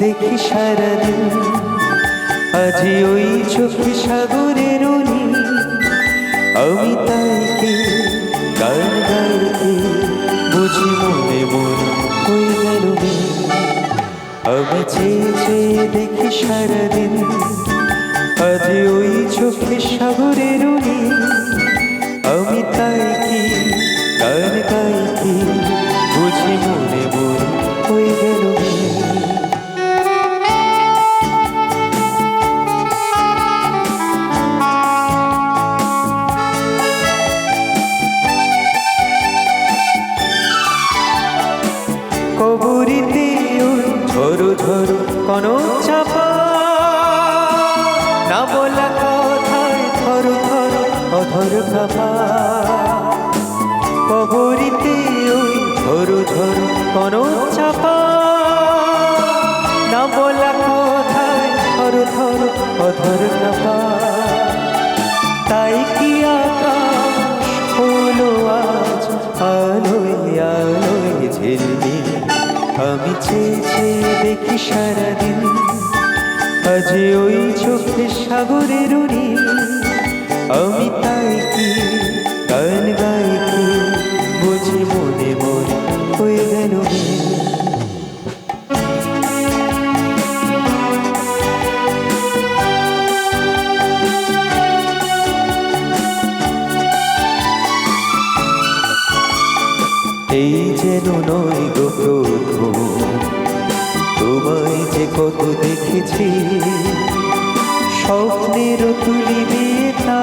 দেখি সারাদিন। আজি ওই চোখে সাগরের আমি তাই কি গান গাইতে বুঝি মনে মন হয়ে গেল আমি চেয়ে চেয়ে দেখি সারাদিন। আজ ওই চোখে সাগরের অনি ওই ঝরো ঝরো কোন চাপা। না বলা কথায় থর থর অধর কাপা কবরিতে ওই ঝরো ঝরো কোন চাপা। না বলা কথায় থর থর অধর কাপা আমি চেয়ে দেখি সারাদিন আজ ওই চোখে সাগরের উনি আমি তাই কি, গান গাই কি, বুঝি মনে মন হয়ে গেল। এই যেন নয় গো তোমায় যে কত দেখেছি স্বপ্নের তুলি তা,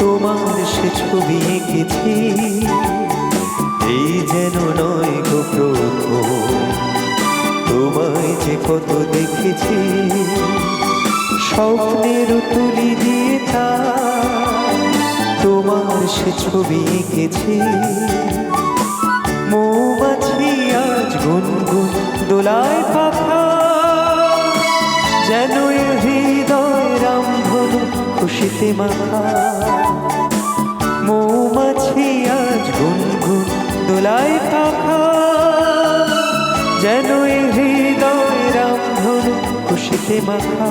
তোমার সে ছবি এঁকেছি। এই যেন নয় গো তোমায় যে কত দেখেছি স্বপ্নের তুলি দিয়ে তোমার সে ছবি এঁকেছি। দোলায় পাখা, যেন হৃদয় রামধনু খুশিতে মাখা। মৌমাছি আজ গুনগুন দোলায় পাখা, যেন হৃদয় রামধনু খুশিতে মাখা।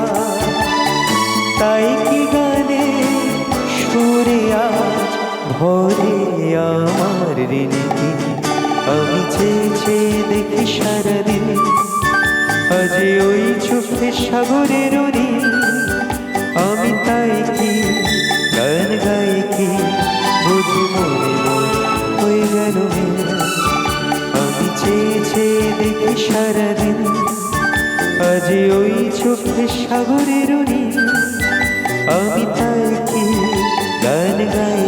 তাই কি গানে সুরে আজ ভরে আমার ঋণী? আমি চেয়ে চেয়ে দেখি সারাদিন চোখে সাগরের আমি তাই কি, গান গাই কি? বুঝি মনে হয়ে গেল। আমি চেয়ে দেখি সারাদিন। আজ ওই চোখে সাগরের আমি তাই কি, গান গাই